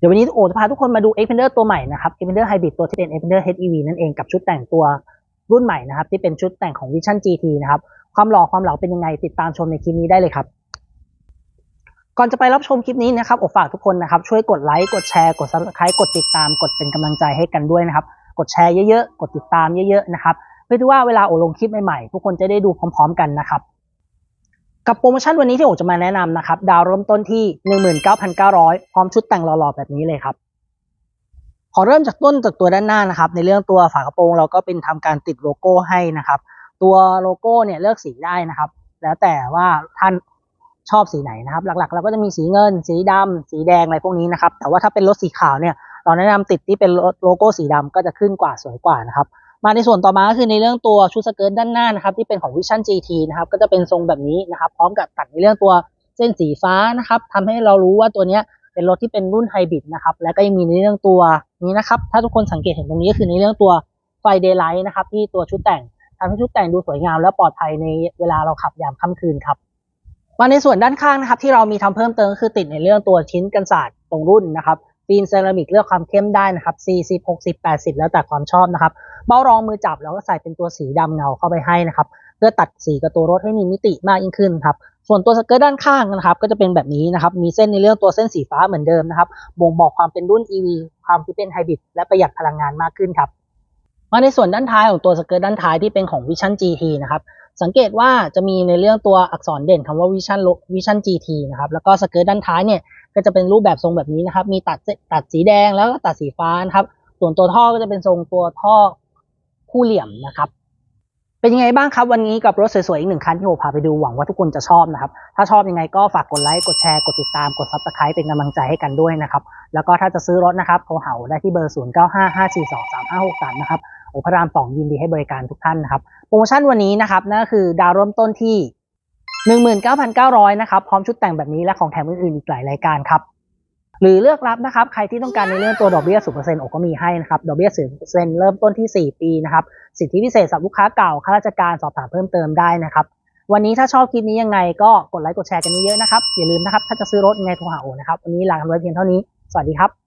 เดี๋ยววันนี้โอจะพาทุกคนมาดู Xpander ตัวใหม่นะครับ Xpander Hybrid ตัวที่เป็น Xpander HEV นั่นเองกับชุดแต่งตัวรุ่นใหม่นะครับ ที่เป็นชุดแต่งของ Vision GT นะครับ ความหล่อความเหลาเป็นยังไงติดตามชมในคลิปนี้ได้เลยครับ ก่อนจะไปรับชมคลิปนี้นะครับโอฝากทุกคนนะครับ ช่วยกดไลค์กดแชร์กด subscribe กดติดตามกดเป็นกำลังใจให้กันด้วยนะครับ กดแชร์เยอะๆ กดติดตามเยอะๆนะครับเพื่อที่ว่าเวลาโอลงคลิปใหม่ๆทุกคนจะได้ดูพร้อม ๆ กันนะครับ กับโปรโมชั่นวันนี้ที่โอจะมาแนะนำนะครับ ดาวเริ่มต้นที่ 19,900 พร้อมชุดแต่งหล่อๆ แบบนี้เลยครับ ขอเริ่มจากต้นจากตัวด้านหน้านะครับ ในเรื่องตัวฝากระโปรงเราก็เป็นทำการติดโลโก้ให้นะครับ ตัวโลโก้เนี่ยเลือกสีได้นะครับ แล้วแต่ว่าท่านชอบสีไหนนะครับ หลักๆ เราก็จะมีสีเงิน สีดำสีแดงอะไรพวกนี้นะครับ แต่ว่าถ้าเป็นรถสีขาวเนี่ยเราแนะนำติดที่เป็นโลโก้สีดำก็จะขึ้นกว่าสวยกว่านะครับ มาในส่วนต่อมาก็คือในเรื่องตัวชุดสเกิร์ตด้านหน้านะครับที่เป็นของ Vision GT นะครับก็จะเป็นทรงแบบนี้นะครับพร้อมกับตัดในเรื่องตัวเส้นสีฟ้านะครับทำให้เรารู้ว่าตัวนี้เป็นรถที่เป็นรุ่นไฮบริดนะครับแล้วก็ยังมีในเรื่องตัวนี้นะครับถ้าทุกคนสังเกตเห็นตรงนี้ก็คือในเรื่องตัวไฟเดย์ไลท์นะครับที่ตัวชุดแต่งทำให้ชุดแต่งดูสวยงามและปลอดภัยในเวลาเราขับยามค่ำคืนครับมาในส่วนด้านข้างนะครับที่เรามีทำเพิ่มเติมก็คือติดในเรื่องตัวชิ้นกันศาสตร์ตรงรุ่นนะครับ ฟิล์มเซรามิกเลือกความเข้มได้นะครับ 40 60 80 แล้วแต่ความชอบนะครับ เบ้ารองมือจับเราก็ใส่เป็นตัวสีดำเงาเข้าไปให้นะครับ เพื่อตัดสีกับตัวรถให้มีมิติมากยิ่งขึ้นครับ ส่วนตัวสเกิร์ตด้านข้างนะครับ ก็จะเป็นแบบนี้นะครับ มีเส้นในเรื่องตัวเส้นสีฟ้าเหมือนเดิมนะครับ บ่งบอกความเป็นรุ่น EV ความที่เป็นไฮบริดและประหยัดพลังงานมากขึ้นครับ มาในส่วนด้านท้ายของตัวสเกิร์ตด้านท้ายที่เป็นของ Vision GT นะครับสังเกตว่าจะมีในเรื่องตัวอักษรเด่นคำว่า Vision Vision GT นะครับแล้วก็สเกิร์ตด้านท้ายเนี่ยก็จะเป็นรูปแบบทรงแบบนี้นะครับมีตัดตัดสีแดงแล้วก็ตัดสีฟ้านะครับส่วนตัวท่อก็จะเป็นทรงตัวท่อคู่เหลี่ยมนะครับเป็นยังไงบ้างครับวันนี้กับรถสวยๆอีกหนึ่งคันที่โอพาไปดูหวังว่าทุกคนจะชอบนะครับ ถ้าชอบยังไงก็ฝากกดไลค์กดแชร์กดติดตามกดซับสไครป์เป็นกำลังใจให้กันด้วยนะครับ แล้วก็ถ้าจะซื้อรถนะครับโทรหาได้ที่เบอร์ 0 9 5 5 4 2 3 5 6 3 นะครับ โอพระราม2ยินดีให้บริการทุกท่านนะครับ โปรโมชั่นวันนี้นะครับนั่นก็คือดาวเริ่มต้นที่ 19,900นะครับพร้อมชุดแต่งแบบนี้และของแถมอื่นๆอีกหลายรายการครับหรือเลือกรับนะครับใครที่ต้องการในเรื่องตัวดอกเบี้ย0%โอก็มีให้นะครับดอกเบี้ย0%เริ่มต้นที่ 4 ปีนะครับสิทธิพิเศษสำหรับลูกค้าเก่าข้าราชการสอบถามเพิ่มเติมได้นะครับวันนี้ถ้าชอบคลิปนี้ยังไงก็กดไลค์กดแชร์กันเยอะๆนะครับอย่าลืมนะครับถ้าจะซื้อรถยังไงโทรหาโอนะครับวันนี้ลากันไว้เพียงเท่านี้ สวัสดีครับ